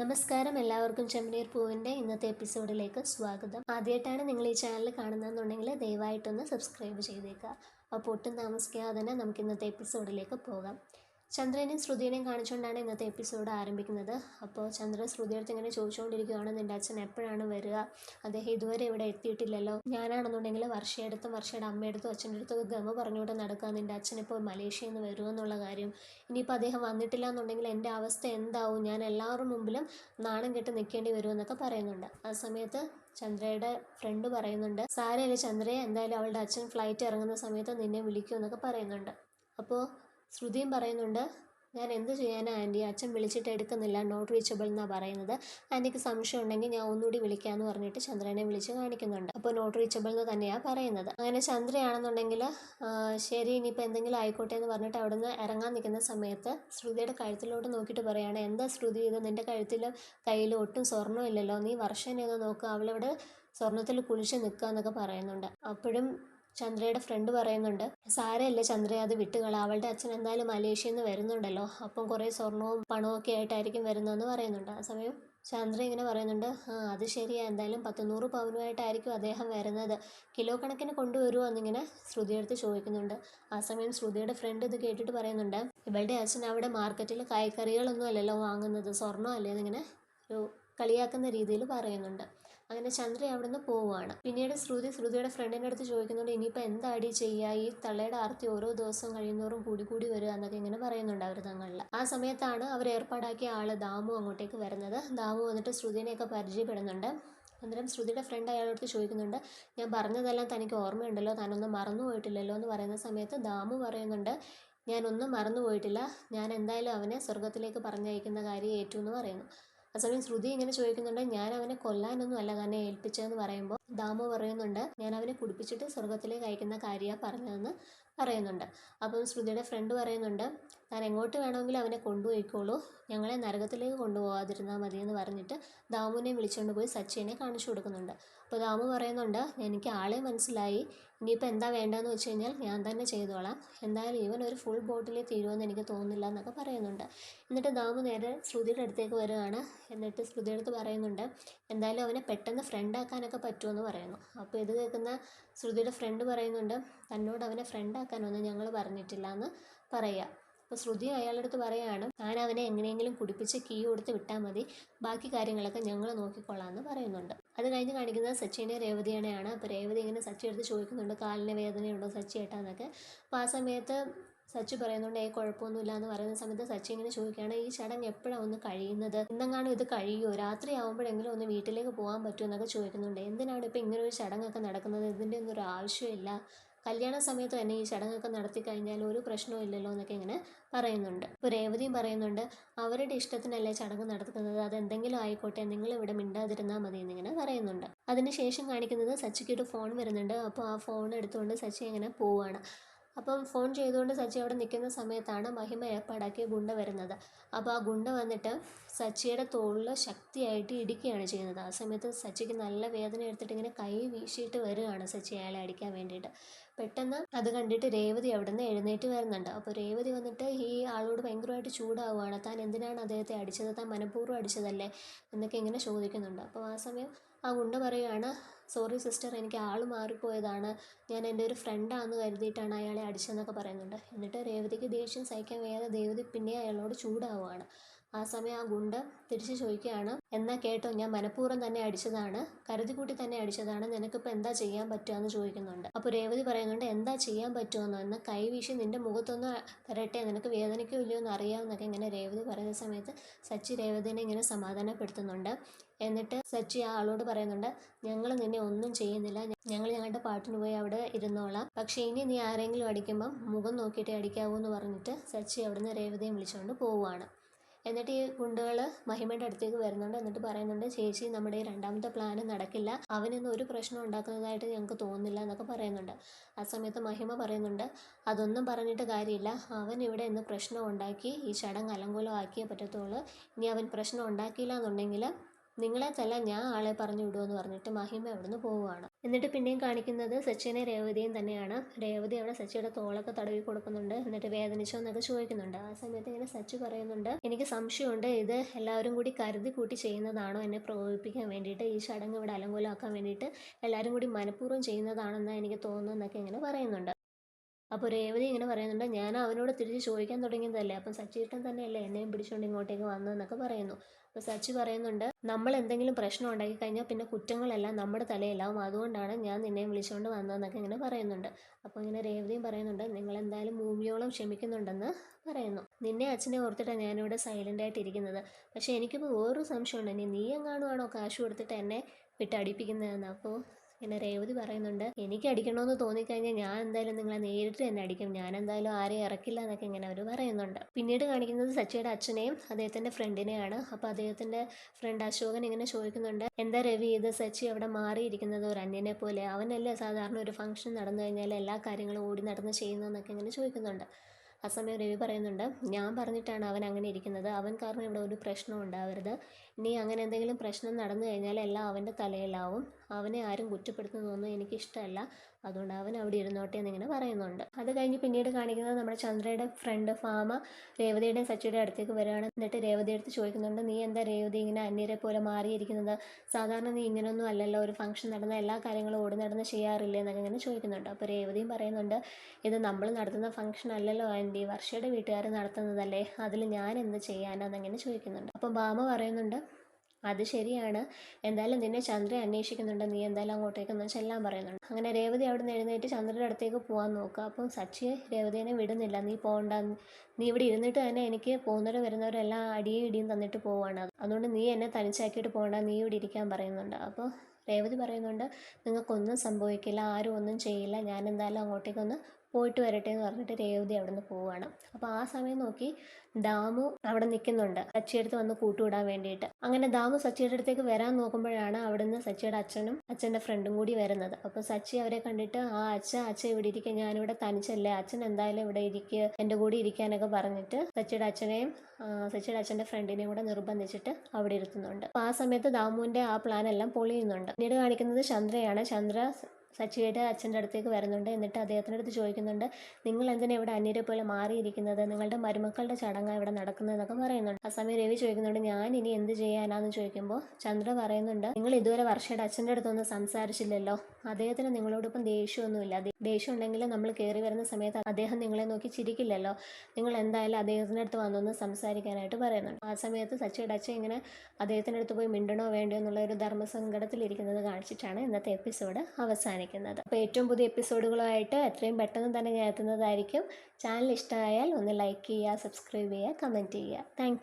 നമസ്കാരം. എല്ലാവർക്കും ചെമ്മനീർ പൂവിന്റെ ഇന്നത്തെ എപ്പിസോഡിലേക്ക് സ്വാഗതം. ആദ്യമായിട്ടാണ് നിങ്ങൾ ഈ ചാനൽ കാണുന്നതെന്നുണ്ടെങ്കിൽ ദയവായിട്ടൊന്ന് സബ്സ്ക്രൈബ് ചെയ്തേക്കുക. അപ്പോൾ ഒട്ടും താമസിക്കാതെ തന്നെ നമുക്ക് ഇന്നത്തെ എപ്പിസോഡിലേക്ക് പോകാം. ചന്ദ്രനെയും ശ്രുതിനെയും കാണിച്ചുകൊണ്ടാണ് ഇന്നത്തെ എപ്പിസോഡ് ആരംഭിക്കുന്നത്. അപ്പോൾ ചന്ദ്രൻ ശ്രുതിയെടുത്ത് ഇങ്ങനെ ചോദിച്ചുകൊണ്ടിരിക്കുകയാണ് നിന്റെ അച്ഛൻ എപ്പോഴാണ് വരിക? അദ്ദേഹം ഇതുവരെ ഇവിടെ എത്തിയിട്ടില്ലല്ലോ. ഞാനാണെന്നുണ്ടെങ്കിൽ വർഷയെടുത്തും വർഷയുടെ അമ്മയെടുത്തും അച്ഛന്റെ അടുത്തും ഗമ പറഞ്ഞുകൊണ്ട് നടക്കുക. നിന്റെ അച്ഛൻ ഇപ്പോൾ മലേഷ്യയിൽ നിന്ന് വരുമോ എന്നുള്ള കാര്യം. ഇനിയിപ്പോൾ അദ്ദേഹം വന്നിട്ടില്ല എന്നുണ്ടെങ്കിൽ എന്റെ അവസ്ഥ എന്താവും? ഞാൻ എല്ലാവരും മുമ്പിലും നാണം കെട്ട് നിൽക്കേണ്ടി വരുമെന്നൊക്കെ പറയുന്നുണ്ട്. ആ സമയത്ത് ചന്ദ്രയുടെ ഫ്രണ്ട് പറയുന്നുണ്ട് സാരമില്ല ചന്ദ്രയെ എന്തായാലും അവളുടെ അച്ഛൻ ഫ്ലൈറ്റ് ഇറങ്ങുന്ന സമയത്ത് നിന്നെ വിളിക്കുമെന്നൊക്കെ പറയുന്നുണ്ട്. അപ്പോൾ ശ്രുതിയും പറയുന്നുണ്ട് ഞാൻ എന്ത് ചെയ്യാനാ ആന്റി? അച്ഛൻ വിളിച്ചിട്ട് എടുക്കുന്നില്ല നോട്ട് റീച്ചബിൾ എന്നാണ് പറയുന്നത്. ആന്റിക്ക് സംശയം ഉണ്ടെങ്കിൽ ഞാൻ ഒന്നുകൂടി വിളിക്കാമെന്ന് പറഞ്ഞിട്ട് ചന്ദ്രനെ വിളിച്ച് കാണിക്കുന്നുണ്ട്. അപ്പോൾ നോട്ട് റീച്ചബിൾ എന്ന് തന്നെയാണ് പറയുന്നത്. അങ്ങനെ ചന്ദ്രയാണെന്നുണ്ടെങ്കിൽ ശരി ഇനിയിപ്പോൾ എന്തെങ്കിലും ആയിക്കോട്ടെ എന്ന് പറഞ്ഞിട്ട് അവിടെ നിന്ന് ഇറങ്ങാൻ നിൽക്കുന്ന സമയത്ത് ശ്രുതിയുടെ കഴുത്തിലോട്ട് നോക്കിയിട്ട് പറയുകയാണ് എന്താ ശ്രുതി ഇത്? നിന്റെ കഴുത്തിൽ കയ്യിൽ ഒട്ടും സ്വർണമില്ലല്ലോ നീ വർഷനെ ഒന്ന് നോക്കുക അവളവിടെ സ്വർണത്തിൽ കുളിച്ച് നിൽക്കുക എന്നൊക്കെ പറയുന്നുണ്ട്. അപ്പോഴും ചന്ദ്രയുടെ ഫ്രണ്ട് പറയുന്നുണ്ട് സാരയല്ലേ ചന്ദ്ര അത് വിട്ടുകള. അവളുടെ അച്ഛൻ എന്തായാലും മലേഷ്യയിൽ നിന്ന് വരുന്നുണ്ടല്ലോ. അപ്പം കുറേ സ്വർണവും പണവും ഒക്കെ ആയിട്ടായിരിക്കും വരുന്നതെന്ന് പറയുന്നുണ്ട്. ആ സമയം ചന്ദ്ര ഇങ്ങനെ പറയുന്നുണ്ട് ആ അത് ശരിയാ. എന്തായാലും പത്തുനൂറ് പവനുമായിട്ടായിരിക്കും അദ്ദേഹം വരുന്നത്. കിലോ കണക്കിന് കൊണ്ടുവരുമോ എന്നിങ്ങനെ ശ്രുതിയെടുത്ത് ചോദിക്കുന്നുണ്ട്. ആ സമയം ശ്രുതിയുടെ ഫ്രണ്ട് ഇത് കേട്ടിട്ട് പറയുന്നുണ്ട് ഇവളുടെ അച്ഛൻ അവിടെ മാർക്കറ്റിൽ കായ്ക്കറികളൊന്നും അല്ലല്ലോ വാങ്ങുന്നത്. സ്വർണം അല്ലേ? എന്നിങ്ങനെ ഒരു കളിയാക്കുന്ന രീതിയിൽ പറയുന്നുണ്ട്. അങ്ങനെ ചന്ദ്ര അവിടുന്ന് പോവുകയാണ്. പിന്നീട് ശ്രുതി ശ്രുതിയുടെ ഫ്രണ്ടിന്റെ അടുത്ത് ചോദിക്കുന്നുണ്ട് ഇനിയിപ്പോൾ എന്താടി ചെയ്യുക ഈ തള്ളയുടെ ആർത്തി ഓരോ ദിവസം കഴിയുന്നോറും കൂടി കൂടി വരിക എന്നൊക്കെ ഇങ്ങനെ പറയുന്നുണ്ട് അവർ തങ്ങളിൽ. ആ സമയത്താണ് അവർ ഏർപ്പാടാക്കിയ ആൾ ദാമു അങ്ങോട്ടേക്ക് വരുന്നത്. ദാമു വന്നിട്ട് ശ്രുതിനെയൊക്കെ പരിചയപ്പെടുന്നുണ്ട്. അന്നേരം ശ്രുതിയുടെ ഫ്രണ്ട് അയാളോട് ചോദിക്കുന്നുണ്ട് ഞാൻ പറഞ്ഞതെല്ലാം തനിക്ക് ഓർമ്മയുണ്ടല്ലോ. താനൊന്നും മറന്നു പോയിട്ടില്ലല്ലോ എന്ന് പറയുന്ന സമയത്ത് ദാമു പറയുന്നുണ്ട് ഞാനൊന്നും മറന്നു പോയിട്ടില്ല. ഞാൻ എന്തായാലും അവനെ സ്വർഗത്തിലേക്ക് പറഞ്ഞയക്കുന്ന കാര്യം ഏറ്റു എന്ന് പറയുന്നു. ആ സമയം ശ്രുതി ഇങ്ങനെ ചോദിക്കുന്നുണ്ട് ഞാൻ അവനെ കൊല്ലാനൊന്നും അല്ല തന്നെ ഏൽപ്പിച്ചതെന്ന് പറയുമ്പോൾ ദാമു പറയുന്നുണ്ട് ഞാൻ അവനെ കുടിപ്പിച്ചിട്ട് സ്വർഗത്തിലേക്ക് അയക്കുന്ന കാര്യമാണ് പറഞ്ഞതെന്ന്. പറയുന്നുണ്ട്. അപ്പം ശ്രുതിയുടെ ഫ്രണ്ട് പറയുന്നുണ്ട് താൻ എങ്ങോട്ട് വേണമെങ്കിലും അവനെ കൊണ്ടുപോയിക്കോളൂ. ഞങ്ങളെ നരകത്തിലേക്ക് കൊണ്ടുപോകാതിരുന്നാൽ മതി എന്ന് പറഞ്ഞിട്ട് ദാമുവിനെ വിളിച്ചുകൊണ്ട് പോയി സച്ചിനെ കാണിച്ചു കൊടുക്കുന്നുണ്ട്. അപ്പോൾ ദാമു പറയുന്നുണ്ട് എനിക്ക് ആളെ മനസ്സിലായി. ഇനിയിപ്പോൾ എന്താ വേണ്ടതെന്ന് വെച്ച് കഴിഞ്ഞാൽ ഞാൻ തന്നെ ചെയ്തോളാം. എന്തായാലും ഇവൻ ഒരു ഫുൾ ബോട്ടിലേ തീരുമെന്ന് എനിക്ക് തോന്നുന്നില്ല എന്നൊക്കെ പറയുന്നുണ്ട്. എന്നിട്ട് ദാമു നേരെ ശ്രുതിയുടെ അടുത്തേക്ക് വരികയാണ്. എന്നിട്ട് ശ്രുതിയുടെ അടുത്ത് പറയുന്നുണ്ട് എന്തായാലും അവനെ പെട്ടെന്ന് ഫ്രണ്ടാക്കാനൊക്കെ പറ്റുമെന്ന് പറയുന്നു. അപ്പോൾ ഇത് കേൾക്കുന്ന ശ്രുതിയുടെ ഫ്രണ്ട് പറയുന്നുണ്ട് തന്നോട് അവനെ ഫ്രണ്ടാക്കാനൊന്നും ഞങ്ങൾ പറഞ്ഞിട്ടില്ല എന്ന് പറയുക അപ്പോൾ ശ്രുതി അയാളുടെ അടുത്ത് പറയുകയാണ് ഞാൻ അവനെ എങ്ങനെയെങ്കിലും കുടിപ്പിച്ച് കീ കൊടുത്ത് വിട്ടാൽ മതി. ബാക്കി കാര്യങ്ങളൊക്കെ ഞങ്ങൾ നോക്കിക്കൊള്ളാം എന്ന് പറയുന്നുണ്ട്. അത് കഴിഞ്ഞ് കാണിക്കുന്നത് സച്ചിനെ രേവതിയാണെയാണ് അപ്പോൾ രേവതി ഇങ്ങനെ സച്ചി എടുത്ത് ചോദിക്കുന്നുണ്ട് കാലിന് വേദനയുണ്ടോ സച്ചി ഏട്ടാന്നൊക്കെ? അപ്പോൾ ആ സമയത്ത് സച്ചി പറയുന്നുണ്ട് ഏ കുഴപ്പമൊന്നുമില്ല എന്ന് പറയുന്ന സമയത്ത് സച്ചി ഇങ്ങനെ ചോദിക്കുകയാണ് ഈ ചടങ്ങ് എപ്പോഴാണ് ഒന്ന് കഴിയുന്നത്? ഇന്നെങ്ങാനും ഇത് കഴിയുമോ രാത്രി ആകുമ്പോഴെങ്കിലും ഒന്ന് വീട്ടിലേക്ക് പോകാൻ പറ്റുമോ എന്നൊക്കെ ചോദിക്കുന്നുണ്ട്. എന്തിനാണ് ഇപ്പോൾ ഇങ്ങനെ ഒരു ചടങ്ങൊക്കെ നടക്കുന്നത്? ഇതിന്റെ ഒന്നും ഒരു ആവശ്യമില്ല. കല്യാണ സമയത്ത് തന്നെ ഈ ചടങ്ങൊക്കെ നടത്തി കഴിഞ്ഞാൽ ഒരു പ്രശ്നവും ഇല്ലല്ലോ എന്നൊക്കെ ഇങ്ങനെ പറയുന്നുണ്ട്. ഇപ്പോൾ രേവതിയും പറയുന്നുണ്ട് അവരുടെ ഇഷ്ടത്തിനല്ലേ ചടങ്ങ് നടത്തുന്നത്? അതെന്തെങ്കിലും ആയിക്കോട്ടെ നിങ്ങൾ ഇവിടെ മിണ്ടാതിരുന്നാൽ മതി എന്നിങ്ങനെ പറയുന്നുണ്ട്. അതിനുശേഷം കാണിക്കുന്നത് സച്ചിക്ക് ഒരു ഫോൺ വരുന്നുണ്ട്. അപ്പോൾ ആ ഫോൺ എടുത്തുകൊണ്ട് സച്ചി ഇങ്ങനെ പോവുകയാണ് അപ്പം ഫോൺ ചെയ്തുകൊണ്ട് സച്ചി അവിടെ നിൽക്കുന്ന സമയത്താണ് മഹിമ ഏർപ്പാടാക്കിയ ഗുണ്ട വരുന്നത്. അപ്പോൾ ആ ഗുണ്ട വന്നിട്ട് സച്ചിയുടെ തോളിൽ ശക്തിയായിട്ട് ഇടിക്കുകയാണ് ചെയ്യുന്നത്. ആ സമയത്ത് സച്ചിക്ക് നല്ല വേദന എടുത്തിട്ട് ഇങ്ങനെ കൈ വീശിയിട്ട് വരികയാണ് സച്ചി അയാളെ അടിക്കാൻ വേണ്ടിയിട്ട്. പെട്ടെന്ന് അത് കണ്ടിട്ട് രേവതി അവിടെ നിന്ന് എഴുന്നേറ്റ് വരുന്നുണ്ട്. അപ്പോൾ രേവതി വന്നിട്ട് ഈ ആളോട് ഭയങ്കരമായിട്ട് ചൂടാവുകയാണ്. താൻ എന്തിനാണ് അദ്ദേഹത്തെ അടിച്ചത്? താൻ മനഃപൂർവം അടിച്ചതല്ലേ? എന്നൊക്കെ ഇങ്ങനെ ചോദിക്കുന്നുണ്ട്. അപ്പോൾ ആ സമയം ആ ഗുണ്ട പറയുകയാണ് സോറി സിസ്റ്റർ എനിക്ക് ആൾ മാറിപ്പോയതാണ്. ഞാൻ എന്റെ ഒരു ഫ്രണ്ടാണെന്ന് കരുതിയിട്ടാണ് അയാളെ അടിച്ചതെന്നൊക്കെ പറയുന്നുണ്ട്. എന്നിട്ട് രേവതിക്ക് ദേഷ്യം സഹിക്കാൻ വയ്യാതെ രേവതി പിന്നെ അയാളോട് ചൂടാവുകയാണ് ആ സമയം ആ ഗുണ്ട തിരിച്ചു ചോദിക്കുകയാണ് എന്നാ കേട്ടോ ഞാൻ മനഃപൂർവം തന്നെ അടിച്ചതാണ് കരുതിക്കൂട്ടി തന്നെ അടിച്ചതാണ് നിനക്കിപ്പോൾ എന്താ ചെയ്യാൻ പറ്റുക എന്ന് ചോദിക്കുന്നുണ്ട്. അപ്പോൾ രേവതി പറയുന്നുണ്ട് എന്താ ചെയ്യാൻ പറ്റുമെന്നോ കൈ വീശി നിന്റെ മുഖത്തൊന്ന് തരട്ടെ നിനക്ക് വേദനയ്ക്കോ ഇല്ലയോ എന്ന് അറിയാമെന്നൊക്കെ ഇങ്ങനെ രേവതി പറയുന്ന സമയത്ത് സച്ചി രേവതിനെ ഇങ്ങനെ സമാധാനപ്പെടുത്തുന്നുണ്ട്. എന്നിട്ട് സച്ചി ആ ആളോട് പറയുന്നുണ്ട് ഞങ്ങൾ നിന്നെ ഒന്നും ചെയ്യുന്നില്ല ഞങ്ങൾ ഞങ്ങളുടെ പാട്ടിന് പോയി അവിടെ ഇരുന്നോളാം. പക്ഷേ ഇനി നീ ആരെങ്കിലും അടിക്കുമ്പം മുഖം നോക്കിയിട്ടേ അടിക്കാവൂ എന്ന് പറഞ്ഞിട്ട് സച്ചി അവിടുന്ന് രേവതിയെ വിളിച്ചുകൊണ്ട് പോവുകയാണ് എന്നിട്ട് ഈ ഗുണ്ടകൾ മഹിമയുടെ അടുത്തേക്ക് വരുന്നുണ്ട്. എന്നിട്ട് പറയുന്നുണ്ട് ചേച്ചി നമ്മുടെ ഈ രണ്ടാമത്തെ പ്ലാൻ നടക്കില്ല. അവനൊന്നും ഒരു പ്രശ്നം ഉണ്ടാക്കുന്നതായിട്ട് ഞങ്ങൾക്ക് തോന്നുന്നില്ല എന്നൊക്കെ പറയുന്നുണ്ട്. ആ സമയത്ത് മഹിമ പറയുന്നുണ്ട് അതൊന്നും പറഞ്ഞിട്ട് കാര്യമില്ല. അവൻ ഇവിടെ ഇന്ന് പ്രശ്നം ഉണ്ടാക്കി ഈ ചടങ്ങ് അലങ്കോലം ആക്കിയേ പറ്റത്തുള്ളൂ. ഇനി അവൻ പ്രശ്നം ഉണ്ടാക്കിയില്ല എന്നുണ്ടെങ്കിൽ നിങ്ങളെ തല്ല ഞാൻ ആളെ പറഞ്ഞു വിടുമെന്ന് പറഞ്ഞിട്ട് മഹിമ അവിടുന്ന് പോവുകയാണ് എന്നിട്ട് പിന്നെയും കാണിക്കുന്നത് സച്ചിനെ രേവതിയും തന്നെയാണ്. രേവതി അവിടെ സച്ചിയുടെ തോളൊക്കെ തടവി കൊടുക്കുന്നുണ്ട്. എന്നിട്ട് വേദനിച്ചോ എന്നൊക്കെ ചോദിക്കുന്നുണ്ട്. ആ സമയത്ത് ഇങ്ങനെ സച്ചി പറയുന്നുണ്ട് എനിക്ക് സംശയമുണ്ട്. ഇത് എല്ലാവരും കൂടി കരുതി കൂട്ടി ചെയ്യുന്നതാണോ? എന്നെ പ്രകോപിപ്പിക്കാൻ വേണ്ടിയിട്ട് ഈ ചടങ്ങ് ഇവിടെ അലങ്കോലമാക്കാൻ വേണ്ടിയിട്ട് എല്ലാവരും കൂടി മനഃപൂർവം ചെയ്യുന്നതാണെന്ന് എനിക്ക് തോന്നുന്നു എന്നൊക്കെ ഇങ്ങനെ പറയുന്നുണ്ട്. അപ്പോൾ രേവതി ഇങ്ങനെ പറയുന്നുണ്ട് ഞാൻ അവനോട് തിരിച്ച് ചോദിക്കാൻ തുടങ്ങിയതല്ലേ അപ്പം സച്ചിട്ടൻ തന്നെയല്ലേ എന്നെയും പിടിച്ചുകൊണ്ട് ഇങ്ങോട്ടേക്ക് വന്നതെന്നൊക്കെ പറയുന്നു. അപ്പോൾ സച്ചി പറയുന്നുണ്ട് നമ്മൾ എന്തെങ്കിലും പ്രശ്നം ഉണ്ടാക്കി കഴിഞ്ഞാൽ പിന്നെ കുറ്റങ്ങളെല്ലാം നമ്മുടെ തലയിലാവും അതുകൊണ്ടാണ് ഞാൻ നിന്നെയും വിളിച്ചുകൊണ്ട് വന്നതെന്നൊക്കെ ഇങ്ങനെ പറയുന്നുണ്ട്. അപ്പോൾ ഇങ്ങനെ രേവതിയും പറയുന്നുണ്ട് നിങ്ങൾ എന്തായാലും ഭൂമിയോളം ക്ഷമിക്കുന്നുണ്ടെന്ന് പറയുന്നു. നിന്നെ അച്ഛനെ ഓർത്തിട്ടാണ് ഞാനിവിടെ സൈലന്റ് ആയിട്ട് ഇരിക്കുന്നത്. പക്ഷേ എനിക്കിപ്പോൾ വേറൊരു സംശയമുണ്ട് ഇനി നീ എങ്ങാണുവാണോ കാശ് കൊടുത്തിട്ട് എന്നെ വിട്ടടിപ്പിക്കുന്നതെന്ന്? അപ്പോൾ പിന്നെ രേവതി പറയുന്നുണ്ട്. എനിക്ക് അടിക്കണമെന്ന് തോന്നിക്കഴിഞ്ഞാൽ ഞാൻ എന്തായാലും നിങ്ങളെ നേരിട്ട് തന്നെ അടിക്കും. ഞാൻ എന്തായാലും ആരെയും ഇറക്കില്ല എന്നൊക്കെ ഇങ്ങനെ അവർ പറയുന്നുണ്ട്. പിന്നീട് കാണിക്കുന്നത് സച്ചിയുടെ അച്ഛനെയും അദ്ദേഹത്തിന്റെ ഫ്രണ്ടിനെയാണ്. അപ്പോൾ അദ്ദേഹത്തിന്റെ ഫ്രണ്ട് അശോകൻ ഇങ്ങനെ ചോദിക്കുന്നുണ്ട് എന്താ രവി ഇത്? സച്ചി അവിടെ മാറിയിരിക്കുന്നത്? ഒരു അന്യനെ പോലെ. അവനല്ലേ സാധാരണ ഒരു ഫംഗ്ഷൻ നടന്നു കഴിഞ്ഞാൽ എല്ലാ കാര്യങ്ങളും ഓടി നടന്ന് ചെയ്യുന്നതെന്നൊക്കെ ഇങ്ങനെ ചോദിക്കുന്നുണ്ട്. ആ സമയം രവി പറയുന്നുണ്ട് ഞാൻ പറഞ്ഞിട്ടാണ് അവൻ അങ്ങനെ ഇരിക്കുന്നത്. അവൻ കാരണം ഇവിടെ ഒരു പ്രശ്നം ഉണ്ടാവരുത്. ഇനി അങ്ങനെ എന്തെങ്കിലും പ്രശ്നം നടന്നു കഴിഞ്ഞാൽ എല്ലാം അവന്റെ തലയിലാവും. അവനെ ആരും കുറ്റപ്പെടുത്തുന്നതൊന്നും എനിക്കിഷ്ടമല്ല. അതുകൊണ്ട് അവൻ അവിടെ ഇരുന്നോട്ടെ എന്നിങ്ങനെ പറയുന്നുണ്ട്. അത് കഴിഞ്ഞ് പിന്നീട് കാണിക്കുന്നത് നമ്മുടെ ചന്ദ്രയുടെ ഫ്രണ്ട് ഫാമ രേവതിയുടെയും സച്ചിയുടെ അടുത്തേക്ക് വരികയാണ്. എന്നിട്ട് രേവതി അടുത്ത് ചോദിക്കുന്നുണ്ട് നീ എന്താ രേവതി ഇങ്ങനെ അന്യരെ പോലെ മാറിയിരിക്കുന്നത്? സാധാരണ നീ ഇങ്ങനെയൊന്നും അല്ലല്ലോ ഒരു ഫംഗ്ഷൻ നടന്ന എല്ലാ കാര്യങ്ങളും ഓടി നടന്ന് ചെയ്യാറില്ലേ? എന്നൊക്കെ ഇങ്ങനെ ചോദിക്കുന്നുണ്ട്. അപ്പോൾ രേവതിയും പറയുന്നുണ്ട് ഇത് നമ്മൾ നടത്തുന്ന ഫംഗ്ഷൻ അല്ലല്ലോ ആന്റി വർഷയുടെ വീട്ടുകാർ നടത്തുന്നതല്ലേ? അതിൽ ഞാൻ എന്ത് ചെയ്യാനാണെന്നിങ്ങനെ ചോദിക്കുന്നുണ്ട്. അപ്പം ബാമ പറയുന്നുണ്ട് അത് ശരിയാണ്. എന്തായാലും നിന്നെ ചന്ദ്ര അന്വേഷിക്കുന്നുണ്ട്. നീ എന്തായാലും അങ്ങോട്ടേക്കൊന്ന് ചെല്ലാൻ പറയുന്നുണ്ട്. അങ്ങനെ രേവതി അവിടെ നിന്ന് എഴുന്നേറ്റ് ചന്ദ്രയുടെ അടുത്തേക്ക് പോകാൻ നോക്കുക. അപ്പം സച്ചി രേവതിനെ വിടുന്നില്ല. നീ പോകണ്ട നീ ഇവിടെ ഇരുന്നിട്ട് തന്നെ എനിക്ക് പോകുന്നവരും വരുന്നവരെല്ലാം അടിയും ഇടിയും തന്നിട്ട് പോവാണ്. അതുകൊണ്ട് നീ എന്നെ തനിച്ചാക്കിയിട്ട് പോകണ്ട നീ ഇവിടെ ഇരിക്കാൻ പറയുന്നുണ്ട്. അപ്പോൾ രേവതി പറയുന്നുണ്ട് നിങ്ങൾക്കൊന്നും സംഭവിക്കില്ല. ആരും ഒന്നും ചെയ്യില്ല. ഞാൻ എന്തായാലും അങ്ങോട്ടേക്കൊന്ന് പോയിട്ട് വരട്ടെ എന്ന് പറഞ്ഞിട്ട് രേവതി അവിടെ നിന്ന് പോവുകയാണ് അപ്പോൾ ആ സമയം നോക്കി ദാമു അവിടെ നിൽക്കുന്നുണ്ട് സച്ചിയടുത്ത് വന്ന് കൂട്ടുവിടാൻ വേണ്ടിയിട്ട്. അങ്ങനെ ദാമു സച്ചിയുടെ അടുത്തേക്ക് വരാൻ നോക്കുമ്പോഴാണ് അവിടുന്ന് സച്ചിയുടെ അച്ഛനും അച്ഛന്റെ ഫ്രണ്ടും കൂടി വരുന്നത്. അപ്പോൾ സച്ചി അവരെ കണ്ടിട്ട് ആ അച്ഛ അച്ഛ ഇവിടെ ഇരിക്കുക ഞാനിവിടെ തനിച്ചല്ലേ. അച്ഛൻ എന്തായാലും ഇവിടെ ഇരിക്കുക എന്റെ കൂടി ഇരിക്കാനൊക്കെ പറഞ്ഞിട്ട് സച്ചിയുടെ അച്ഛനെയും സച്ചിയുടെ അച്ഛന്റെ ഫ്രണ്ടിനെയും കൂടെ നിർബന്ധിച്ചിട്ട് അവിടെ ഇരുത്തുന്നുണ്ട്. അപ്പോൾ ആ സമയത്ത് ദാമുവിന്റെ ആ പ്ലാൻ എല്ലാം പൊളിയുന്നുണ്ട്. പിന്നീട് കാണിക്കുന്നത് ചന്ദ്രയാണ്. ചന്ദ്ര സച്ചിയുടെ അച്ഛന്റെ അടുത്തേക്ക് വരുന്നുണ്ട്. എന്നിട്ട് അദ്ദേഹത്തിന്റെ അടുത്ത് ചോദിക്കുന്നുണ്ട് നിങ്ങൾ എന്തിനാണ് ഇവിടെ അന്യരെ പോലെ മാറിയിരിക്കുന്നത്? നിങ്ങളുടെ മരുമക്കളുടെ ചടങ്ങാണ് ഇവിടെ നടക്കുന്നതെന്നൊക്കെ പറയുന്നുണ്ട്. ആ സമയം രവി ചോദിക്കുന്നുണ്ട് ഞാൻ ഇനി എന്ത് ചെയ്യാനാന്ന്? ചോദിക്കുമ്പോൾ ചന്ദ്ര പറയുന്നുണ്ട് നിങ്ങൾ ഇതുവരെ വർഷയുടെ അച്ഛന്റെ അടുത്തൊന്നും സംസാരിച്ചില്ലല്ലോ. അദ്ദേഹത്തിന് നിങ്ങളോടൊപ്പം ദേഷ്യമൊന്നുമില്ല. ദേഷ്യം ഉണ്ടെങ്കിൽ നമ്മൾ കയറി വരുന്ന സമയത്ത് അദ്ദേഹം നിങ്ങളെ നോക്കി ചിരിക്കില്ലല്ലോ. നിങ്ങൾ എന്തായാലും അദ്ദേഹത്തിന്റെ അടുത്ത് വന്നൊന്ന് സംസാരിക്കാനായിട്ട് പറയുന്നുണ്ട്. ആ സമയത്ത് സച്ചിയുടെ അച്ഛൻ ഇങ്ങനെ അദ്ദേഹത്തിന്റെ അടുത്ത് പോയി മിണ്ടണോ വേണ്ടോ എന്നുള്ള ഒരു ധർമ്മസങ്കടത്തിലിരിക്കുന്നത് കാണിച്ചിട്ടാണ് ഇന്നത്തെ എപ്പിസോഡ് അവസാനിക്കുന്നത് അപ്പോൾ ഏറ്റവും പുതിയ എപ്പിസോഡുകളുമായിട്ട് എത്രയും പെട്ടെന്ന് തന്നെ ഞാൻ എത്തുന്നതായിരിക്കും. ചാനൽ ഇഷ്ടമായാൽ ഒന്ന് ലൈക്ക് ചെയ്യുക സബ്സ്ക്രൈബ് ചെയ്യുക കമന്റ് ചെയ്യുക. താങ്ക്